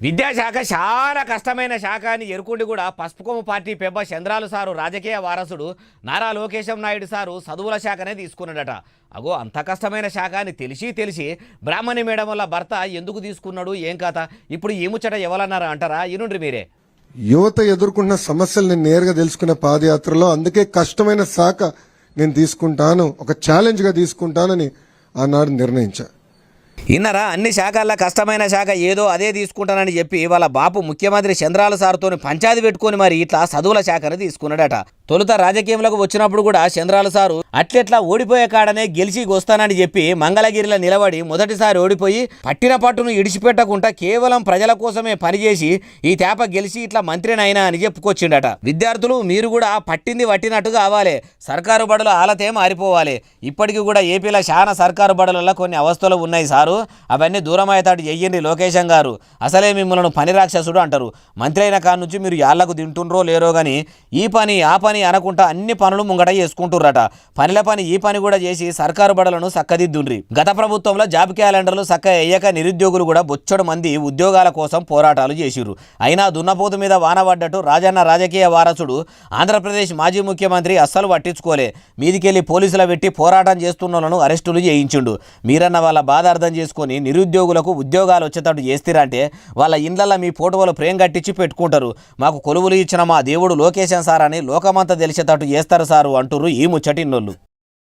విద్యాశాఖ చాలా కష్టమైన శాఖ అని ఎరుకుండి కూడా పసుపుకొమ్మ పార్టీ పెబ్బ చంద్రాలు సారు రాజకీయ వారసుడు నారా లోకేశం నాయుడు సారు చదువుల శాఖనే తీసుకున్నాడట. అగో అంత కష్టమైన శాఖ అని తెలిసి తెలిసి బ్రాహ్మణి మేడం వల్ల భర్త ఎందుకు తీసుకున్నాడు? ఏం కథ? ఇప్పుడు ఏముచ్చట ఎవరన్నారా అంటారా? ఇనుండ్రి మీరే. యువత ఎదుర్కొన్న సమస్యలు నేను నేరుగా తెలుసుకునే పాదయాత్రలో అందుకే కష్టమైన శాఖ నేను తీసుకుంటాను ఒక ఛాలెంజ్గా తీసుకుంటానని ఆనాడు నిర్ణయించా ఇన్నరా అన్ని శాఖల్లో కష్టమైన శాఖ ఏదో అదే తీసుకుంటానని చెప్పి వాళ్ళ బాపు ముఖ్యమంత్రి చంద్రాల సార్తో పంచాయతీ పెట్టుకొని మరి ఇట్లా చదువుల శాఖను తీసుకున్నాడట. తొలుత రాజకీయంలోకి వచ్చినప్పుడు కూడా చంద్రాల సారు అట్లెట్లా ఓడిపోయే కాడనే గెలిచి వస్తానని చెప్పి మంగళగిరిలో నిలబడి మొదటిసారి ఓడిపోయి పట్టిన పట్టును ఇడిచిపెట్టకుండా కేవలం ప్రజల కోసమే పనిచేసి ఈ తేప గెలిచి ఇట్లా మంత్రినైనా అని చెప్పుకొచ్చిండట. విద్యార్థులు మీరు కూడా పట్టింది పట్టినట్టు కావాలి. సర్కారు బడులు ఆలతే మారిపోవాలి. ఇప్పటికీ కూడా ఏపీలో చాలా సర్కారు బడులలో కొన్ని అవస్థలు ఉన్నాయి సారు. అవన్నీ దూరం అవుతాడు చెయ్యండి లోకేశం గారు. అసలే మిమ్మల్ని పని రాక్షసుడు అంటారు. మంత్రి అయిన కాడ నుంచి మీరు యాళ్ళకు తింటుండ్రో లేరో కానీ ఈ పని ఆ పని అనకుండా అన్ని పనులు ముంగట చేసుకుంటుర్రట. పనిల పని ఈ పని కూడా చేసి సర్కారు బడలను సక్కదిద్దుండ్రి. గత ప్రభుత్వంలో జాబ్ క్యాలెండర్లు సక్క అయ్యాక నిరుద్యోగులు కూడా బొచ్చడు మంది ఉద్యోగాల కోసం పోరాటాలు చేసిరు అయినా దున్నపోతు మీద వాన పడ్డట్టు రాజన్న రాజకీయ వారసుడు ఆంధ్రప్రదేశ్ మాజీ ముఖ్యమంత్రి అస్సలు పట్టించుకోలే. మీదికెళ్ళి పోలీసుల పెట్టి పోరాటం చేస్తున్న అరెస్టులు చేయించుండు. మీరన్న వాళ్ళ బాధ అర్థం చేసుకొని నిరుద్యోగులకు ఉద్యోగాలు వచ్చేటట్టు చేస్తారంటే వాళ్ళ ఇండ్లలో మీ ఫోటోలు ప్రేమ కట్టించి పెట్టుకుంటారు. మాకు కొలువులు ఇచ్చిన మా దేవుడు లోకేశం సార్ అని లోకమంతా తెలిసేటట్టు చేస్తారు సారు అంటుర్రు ఈ ముచ్చటిన్నోళ్ళు.